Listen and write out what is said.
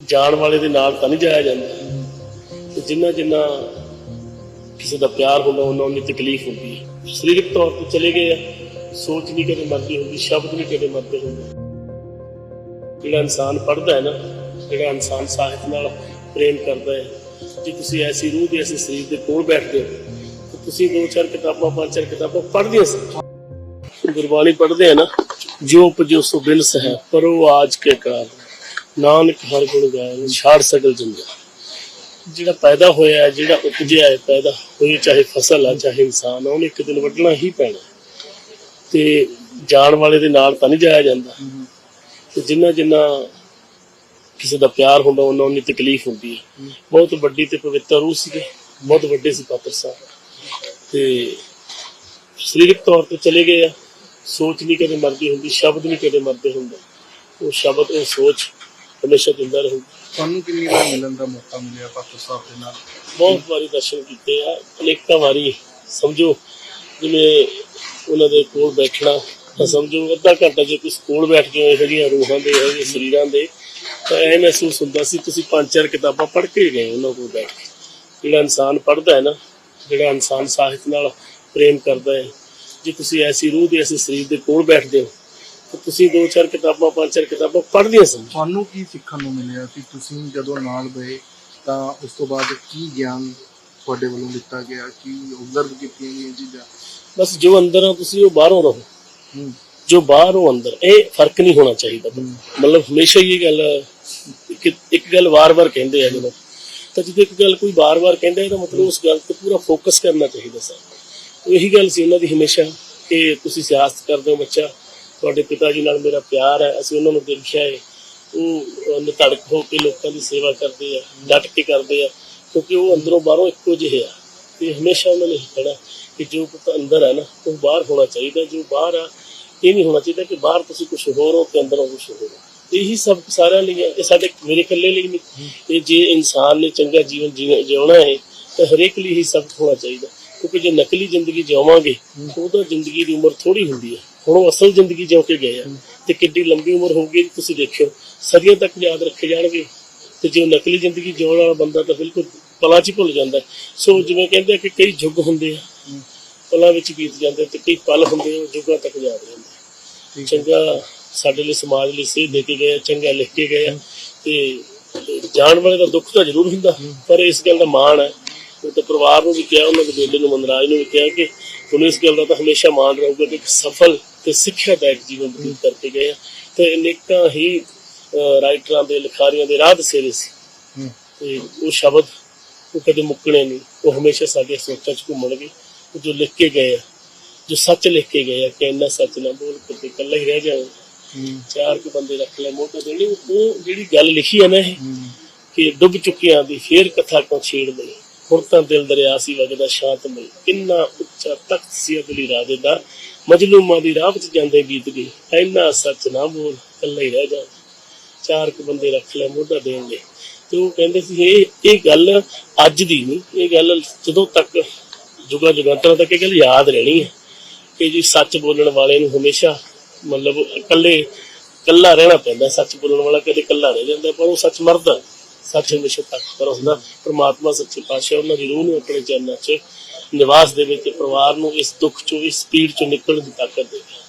ਜਾਣ ਵਾਲੇ ਦੇ ਨਾਲ ਤਾਂ ਨਹੀਂ ਜਾਇਆ ਜਾਂਦਾ। ਤੇ ਜਿੰਨਾ ਜਿੰਨਾ ਕਿਸੇ ਦਾ ਪਿਆਰ ਹੁੰਦਾ, ਉਹਨਾਂ ਉਨੀ ਤਕਲੀਫ ਹੁੰਦੀ ਹੈ। ਸਰੀਰਕ ਤੌਰ ਤੇ ਚਲੇ ਗਏ ਆ, ਸੋਚ ਨਹੀਂ ਕਦੇ ਮਰਦੀ ਹੁੰਦੀ, ਸ਼ਬਦ ਨਹੀਂ ਕਦੇ ਮਰਦੇ ਹੁੰਦੇ। ਜਿਹੜਾ ਇਨਸਾਨ ਪੜ੍ਹਦਾ ਹੈ ਨਾ, ਜਿਹੜਾ ਇਨਸਾਨ ਸਾਹਿਤ ਨਾਲ ਪ੍ਰੇਮ ਕਰਦਾ ਹੈ, ਜੇ ਤੁਸੀਂ ਐਸੀ ਰੂਹ ਦੇ, ਐਸੇ ਸਰੀਰ ਦੇ ਕੋਲ ਬੈਠਦੇ ਹੋ, ਤਾਂ ਤੁਸੀਂ ਦੋ ਚਾਰ ਕਿਤਾਬਾਂ, ਪੰਜ ਚਾਰ ਕਿਤਾਬਾਂ ਪੜ੍ਹਦੀਆਂ ਸੀ। ਗੁਰਬਾਣੀ ਪੜ੍ਹਦੇ ਆ ਨਾ, ਜੋ ਉਪਜੋ ਸੋ ਬਿਨਸ ਸਹਿ ਪਰ ਉਹ ਆਜ ਕੇ ਕਾਰ ਨਾਨਕ ਹਰ ਗੁਣ ਗਾਏ ਛਾੜ ਸਕਲ ਜੰਜਾ ਜਿਹੜਾ ਪੈਦਾ ਹੋਇਆ ਹੈ, ਜਿਹੜਾ ਉਪਜਿਆ ਹੈ ਪੈਦਾ ਹੋਈ ਚਾਹੇ ਫਸਲ ਆ ਚਾਹੇ ਇਨਸਾਨ ਆ ਉਹਨੇ ਇੱਕ ਦਿਨ ਵੱਢਣਾ ਹੀ ਪੈਣਾ। ਤੇ ਜਾਣ ਵਾਲੇ ਦੇ ਨਾਲ ਤਾਂ ਨਹੀਂ ਜਾਇਆ ਜਾਂਦਾ। ਤੇ ਜਿੰਨਾ ਜਿੰਨਾ ਕਿਸੇ ਦਾ ਪਿਆਰ ਹੁੰਦਾ ਉਹਨਾਂ ਉਨੀ ਤਕਲੀਫ ਹੁੰਦੀ ਹੈ। ਬਹੁਤ ਵੱਡੀ ਤੇ ਪਵਿੱਤਰ ਰੂਹ ਸੀਗੇ ਬਹੁਤ ਵੱਡੇ ਸੀ ਪਾਤਰ ਸਾਹਿਬ। ਤੇ ਸਰੀਰਕ ਤੌਰ ਤੇ ਚਲੇ ਗਏ ਆ। ਸੋਚ ਨਹੀਂ ਕਦੇ ਮਰਦੀ ਹੁੰਦੀ ਸ਼ਬਦ ਨਹੀਂ ਕਦੇ ਮਰਦੇ ਹੁੰਦਾ। ਉਹ ਸ਼ਬਦ ਉਹ ਸੋਚ ਹਮੇਸ਼ਾ ਜਿੰਦਾ ਰਹੂ ਤੁਹਾਨੂੰ ਕਿੰਨੀ ਵਾਰ ਮਿਲਣ ਦਾ ਮੌਕਾ ਮਿਲਿਆ ਪਾਤਰ ਸਾਹਿਬ ਦੇ ਨਾਲ? ਬਹੁਤ ਵਾਰੀ ਦਰਸ਼ਨ ਕੀਤੇ ਆ। ਅਨੇਕਾਂ ਵਾਰੀ ਸਮਝੋ ਜਿਵੇਂ ਉਹਨਾਂ ਦੇ ਕੋਲ ਬੈਠਣਾ ਤਾਂ ਸਮਝੋ ਅੱਧਾ ਘੰਟਾ ਜੇ ਤੁਸੀਂ ਕੋਲ ਬੈਠ ਕੇ ਇਹੋ ਜਿਹੀਆਂ ਰੂਹਾਂ ਦੇ ਇਹੋ ਜਿਹੇ ਸਰੀਰਾਂ ਦੇ ਤਾਂ ਇਹ ਮਹਿਸੂਸ ਹੁੰਦਾ ਸੀ ਤੁਸੀਂ ਪੰਜ ਚਾਰ ਕਿਤਾਬਾਂ ਪੜ੍ਹ ਕੇ ਗਏ ਉਹਨਾਂ ਕੋਲ ਬੈਠ ਕੇ। ਜਿਹੜਾ ਇਨਸਾਨ ਪੜ੍ਹਦਾ ਹੈ ਨਾ ਜਿਹੜਾ ਇਨਸਾਨ ਸਾਹਿਤ ਨਾਲ ਪ੍ਰੇਮ ਕਰਦਾ ਹੈ ਜੇ ਤੁਸੀਂ ਐਸੀ ਰੂਹ ਦੇ ਐਸੇ ਸਰੀਰ ਦੇ ਕੋਲ ਬੈਠਦੇ ਹੋ ਤਾਂ ਤੁਸੀਂ ਦੋ ਚਾਰ ਕਿਤਾਬਾਂ ਪੰਜ ਚਾਰ ਕਿਤਾਬਾਂ ਪੜ੍ਹਦੀਆਂ ਸਮਝੋ ਤੁਹਾਨੂੰ ਕੀ ਸਿੱਖਣ ਨੂੰ ਮਿਲਿਆ ਕਿ ਤੁਸੀਂ ਜਦੋਂ ਨਾਲ ਗਏ ਤਾਂ ਉਸ ਤੋਂ ਬਾਅਦ ਕੀ ਗਿਆਨ ਤੁਹਾਡੇ ਵੱਲੋਂ ਦਿੱਤਾ ਗਿਆ ਕੀ ਅਬਜ਼ਰਵ ਕੀਤੀਆਂ ਗਈਆਂ ਚੀਜ਼ਾਂ? ਬਸ ਜੋ ਅੰਦਰ ਆ ਤੁਸੀਂ ਉਹ ਬਾਹਰੋਂ ਰਹੋ। ਜੋ ਬਾਹਰ ਅੰਦਰ ਇਹ ਫ਼ਰਕ ਨਹੀਂ ਹੋਣਾ ਚਾਹੀਦਾ। ਮਤਲਬ ਹਮੇਸ਼ਾ ਹੀ ਇਹ ਗੱਲ ਇੱਕ ਗੱਲ ਵਾਰ-ਵਾਰ ਕਹਿੰਦੇ ਆ ਜਦੋਂ। ਤਾਂ ਜਦੋਂ ਇੱਕ ਗੱਲ ਕੋਈ ਵਾਰ-ਵਾਰ ਕਹਿੰਦਾ ਇਹਦਾ ਮਤਲਬ ਉਸ ਗੱਲ ਤੇ ਪੂਰਾ ਫੋਕਸ ਕਰਨਾ ਚਾਹੀਦਾ ਸਾਨੂੰ ਇਹੀ ਗੱਲ ਸੀ ਉਹਨਾਂ ਦੀ ਹਮੇਸ਼ਾ ਕਿ ਤੁਸੀਂ ਸਿਆਸਤ ਕਰਦੇ ਹੋ ਬੱਚਾ। ਤੁਹਾਡੇ ਪਿਤਾ ਜੀ ਨਾਲ ਮੇਰਾ ਪਿਆਰ ਹੈ ਅਸੀਂ ਉਹਨਾਂ ਨੂੰ ਦੇਖਿਆ ਹੈ ਉਹ ਅਹ, ਨਿਧੜਕ ਹੋ ਕੇ ਲੋਕਾਂ ਦੀ ਸੇਵਾ ਕਰਦੇ ਆ ਡਟ ਕੇ ਕਰਦੇ ਆ ਕਿਉਂਕਿ ਉਹ ਅੰਦਰੋਂ ਬਾਹਰੋਂ ਇੱਕੋ ਜਿਹੇ ਆ। ਤੇ ਹਮੇਸ਼ਾ ਉਹਨਾਂ ਨੇ ਕਹਿਣਾ ਕਿ ਜੋ ਪੁੱਤ ਅੰਦਰ ਹੈ ਨਾ ਉਹ ਬਾਹਰ ਹੋਣਾ ਚਾਹੀਦਾ। ਜੋ ਬਾਹਰ ਆ ਇਹ ਨਹੀਂ ਹੋਣਾ ਚਾਹੀਦਾ ਕਿ ਬਾਹਰ ਤੁਸੀਂ ਕੁਝ ਹੋਰ ਹੋ ਤੇ ਅੰਦਰੋਂ ਕੁਝ ਹੋਰ ਇਹੀ ਸਭ ਸਾਰਿਆਂ ਲਈ ਹੈ ਇਹ ਸਾਡੇ ਮੇਰੇ ਇਕੱਲੇ ਲਈ ਨਹੀਂ। ਇਹ ਜੇ ਇਨਸਾਨ ਨੇ ਚੰਗਾ ਜੀਵਨ ਜਿਉਣਾ ਹੈ ਤਾਂ ਹਰੇਕ ਲਈ ਹੀ ਸਭ ਹੋਣਾ ਚਾਹੀਦਾ। ਕਿਉਂਕਿ ਜੇ ਨਕਲੀ ਜ਼ਿੰਦਗੀ ਜਿਉਵਾਂਗੇ ਉਹਦਾ ਜ਼ਿੰਦਗੀ ਦੀ ਉਮਰ ਥੋੜੀ ਹੁੰਦੀ ਹੈ। ਹੁਣ ਉਹ ਅਸਲ ਜ਼ਿੰਦਗੀ ਜਿਉ ਕੇ ਗਏ ਆ ਤੇ ਕਿੱਡੀ ਲੰਬੀ ਉਮਰ ਹੋਊਗੀ ਤੁਸੀਂ ਦੇਖਿਓ। ਸਦੀਆਂ ਤੱਕ ਯਾਦ ਰੱਖੇ ਜਾਣਗੇ। ਤੇ ਜੇ ਨਕਲੀ ਜ਼ਿੰਦਗੀ ਜਿਉਣ ਵਾਲਾ ਬੰਦਾ ਤਾਂ ਬਿਲਕੁਲ ਪਲਾਂ 'ਚ ਭੁੱਲ ਜਾਂਦਾ। ਸੋ ਜਿਵੇਂ ਕਹਿੰਦੇ ਆ ਕਿ ਕਈ ਯੁੱਗ ਹੁੰਦੇ ਆ ਪਲਾਂ ਵਿੱਚ ਬੀਤ ਜਾਂਦੇ ਤੇ ਕਈ ਪਲ ਹੁੰਦੇ ਆ, ਯੁੱਗਾਂ ਤੱਕ ਯਾਦ ਰਹਿੰਦੇ ਚੰਗਾ ਸਾਡੇ ਲਈ ਸਮਾਜ ਲਈ ਸੇਧ ਦੇ ਕੇ ਗਏ ਚੰਗਾ ਲਿਖ ਕੇ ਗਏ ਤੇ ਜਾਣ ਵਾਲੇ ਦਾ ਦੁੱਖ ਤਾਂ ਜ਼ਰੂਰ ਹੁੰਦਾ ਪਰ ਇਸ ਗੱਲ ਦਾ ਮਾਣ ਹੈ ਉਹ ਤਾਂ ਪਰਿਵਾਰ ਨੂੰ ਵੀ ਕਿਹਾ ਉਹਨਾਂ ਦੇ ਬੇਟੇ ਨੂੰ ਮਨਰਾਜ ਨੂੰ ਵੀ ਕਿਹਾ ਕਿ ਤੁਹਾਨੂੰ ਇਸ ਗੱਲ ਦਾ ਤਾਂ ਹਮੇਸ਼ਾ ਮਾਣ ਰਹੂਗਾ ਕਿ ਇੱਕ ਸਫਲ ਤੇ ਸਿੱਖਿਆਦਾਇਕ ਜੀਵਨ ਬਤੀਤ ਕਰਕੇ ਗਏ ਆ। ਤੇ ਅਨੇਕਾਂ ਹੀ ਰਾਈਟਰਾਂ ਦੇ ਲਿਖਾਰੀਆਂ ਦੇ ਰਾਹ ਦਸੇਰੇ ਸੀ। ਤੇ ਉਹ ਸ਼ਬਦ ਉਹ ਕਦੇ ਮੁੱਕਣੇ ਨਹੀਂ। ਉਹ ਹਮੇਸ਼ਾ ਸਾਡੇ ਸੋਚਾਂ 'ਚ ਘੁੰਮਣਗੇ ਉਹ ਜੋ ਲਿਖ ਕੇ ਗਏ ਆ ਜੋ ਸੱਚ ਲਿਖ ਕੇ ਗਏ ਆ ਕਿ ਇੰਨਾ ਸੱਚ ਨਾ ਬੋਲ ਕੇ ਇਕੱਲਾ ਹੀ ਰਹਿ ਜਾਓ। ਚਾਰ ਕੁ ਬੰਦੇ ਰੱਖ ਲੈ ਮੋਟਾ ਦੇਣੀ ਉਹ ਜਿਹੜੀ ਗੱਲ ਲਿਖੀ ਆ ਨਾ ਇਹ ਕਿ ਡੁੱਬ ਚੁੱਕਿਆਂ ਦੀ ਫੇਰ ਕਥਾ ਕੋ ਛੇੜ ਲਈ ਹੁਣ ਤਾਂ ਦਿਲ ਦਰਿਆ ਸੀ ਵਗਦਾ ਸ਼ਾਂਤਮਈ ਕਿੰਨਾ ਉੱਚਾ ਤਖਤ ਸੀ ਅਗਲੀ ਰਾਜੇ ਦਾ ਮਜਲੂਮਾਂ ਦੀ ਰਾਹ ਵਿੱਚ ਜਾਂਦੇ ਗੀਤ ਗਈ ਇੰਨਾ ਸੱਚ ਨਾ ਬੋਲ, ਇਕੱਲਾ ਹੀ ਰਹਿ ਜਾ। ਚਾਰ ਕੁ ਬੰਦੇ ਰੱਖ ਲੈ, ਮੋਢਾ ਦੇਣ ਲਈ ਤੇ ਉਹ ਕਹਿੰਦੇ ਸੀ, ਇਹ ਇਹ ਗੱਲ ਅੱਜ ਦੀ ਨਹੀਂ। ਇਹ ਗੱਲ ਜਦੋਂ ਤੱਕ ਜੁਗਾ ਜੁਗਾਂਤਰਾਂ ਤੱਕ ਇਹ ਗੱਲ ਯਾਦ ਰਹਿਣੀ ਹੈ। ਕਿ ਜੀ ਸੱਚ ਬੋਲਣ ਵਾਲੇ ਨੂੰ ਹਮੇਸ਼ਾ ਮਤਲਬ ਇਕੱਲੇ, ਇਕੱਲਾ ਰਹਿਣਾ ਪੈਂਦਾ। ਸੱਚ ਬੋਲਣ ਵਾਲਾ ਕਦੇ ਇਕੱਲਾ ਰਹਿ ਜਾਂਦਾ, ਪਰ ਉਹ ਸੱਚ ਮਰਦਾ। ਸੱਚ ਹਮੇਸ਼ਾ ਤੱਕ ਪਰ ਹੁੰਦਾ। ਪ੍ਰਮਾਤਮਾ ਸੱਚੇ ਪਾਤਸ਼ਾਹ ਉਹਨਾਂ ਦੀ ਰੂਹ ਨੂੰ ਆਪਣੇ ਚਰਨਾਂ 'ਚ ਨਿਵਾਸ ਦੇਵੇ ਤੇ ਪਰਿਵਾਰ ਨੂੰ ਇਸ ਦੁੱਖ ਚੋਂ, ਇਸ ਪੀੜ ਚੋਂ ਨਿਕਲਣ ਦੀ ਤਾਕਤ ਦੇਵੇ।